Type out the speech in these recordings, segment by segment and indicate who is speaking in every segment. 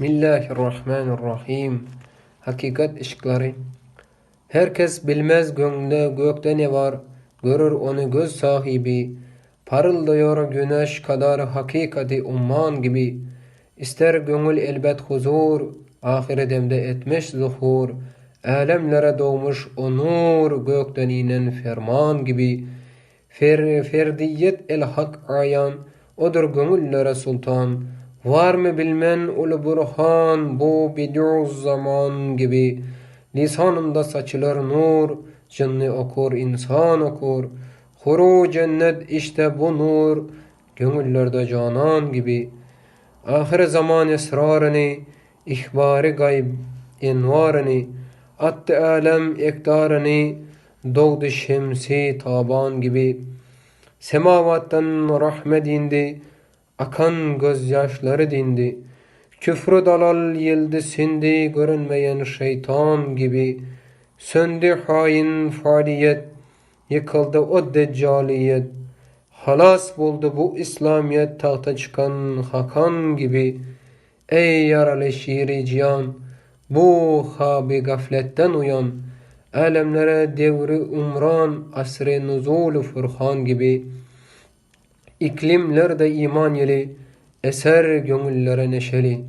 Speaker 1: Bismillahirrahmanirrahim. Hakikat ışıkları. Herkes bilmez gönlünde gökte ne var, görür onu göz sahibi. Parıldıyor güneş kadar hakikati umman gibi. İster gönül elbet huzur, ahire etmiş zuhur. Alemlere doğmuş o nur, gökten inen ferman gibi. Fer, ferdiyet el hak ayan, odur gönüllere sultan. Var mı bilmen ulu burhan bu bidu zaman gibi? Lisanımda saçılır nur cinni okur insan okur. Huru cennet işte bu nur gönüllerde canan gibi. Ahir zaman esrarını ihbari gayb envarını attı alem ektarını doğdu şemsi taban gibi. Semavattan rahmet indi akan gözyaşları dindi. Küfrü dalal yıldı sindi görünmeyen şeytan gibi. Söndü hain faaliyet, yıkıldı o deccaliyet. Halas buldu bu İslamiyet tahta çıkan Hakan gibi. Ey yaralı şiiri cihan, bu habi gafletten uyan. Alemlere devri umran, asrı nuzulu furhan gibi.'' İklimlerde iman yeli, eser gönüllere neşeli.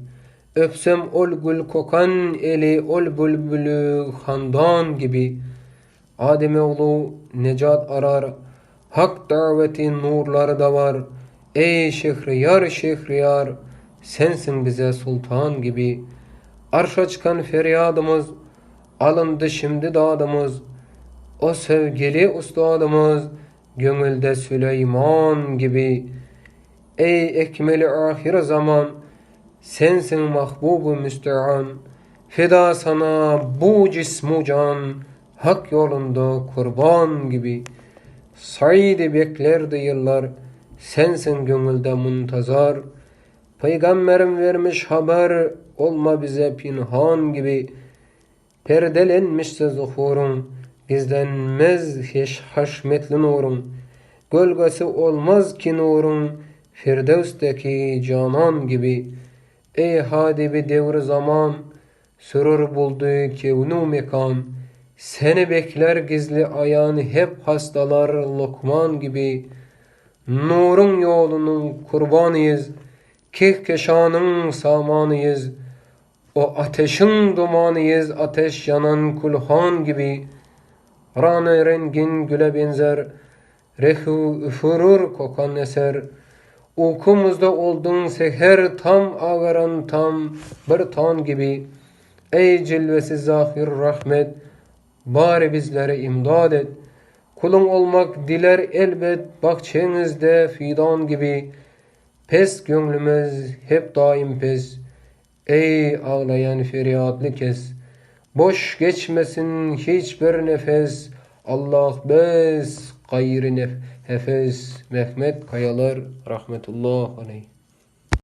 Speaker 1: Öpsem ol gül kokan eli, ol bülbülü handan gibi. Ademoğlu necat arar, hak daveti nurları da var. Ey şehriyar şehriyar, sensin bize sultan gibi. Arşa çıkan feryadımız, alındı şimdi dadımız. O sevgili ustadımız, gönülde Süleyman gibi ey ekmeli ahir zaman sensin mahbubu müstean. Feda sana bu cismu can hak yolunda kurban gibi. Said beklerdi yıllar sensin gönülde muntazar. Peygamberim vermiş haber olma bize pinhan gibi. Perdelenmişse zuhurun gizlenmez hiç haşmetli nurun, gölgesi olmaz ki nurun, Firdevs'teki canan gibi. Ey hadibi devri zaman, sürür buldu kevnu mekan, seni bekler gizli ayağın hep hastalar lokman gibi. Nurun yolunun kurbanıyız, kehkeşanın samanıyız. O ateşin dumanıyız, ateş yanan kulhan gibi.'' Rana rengin güle benzer, rehu üfürür kokan eser. Uykumuzda oldun seher tam ağaran tam bir tan gibi. Ey cilvesi zahir rahmet, bari bizlere imdad et. Kulun olmak diler elbet bahçenizde fidan gibi. Pes gönlümüz hep daim pes. Ey ağlayan feryatlı kes. Boş geçmesin hiçbir nefes. Allah bez gayrı nef hefes. Mehmet Kayalar rahmetullah aleyh.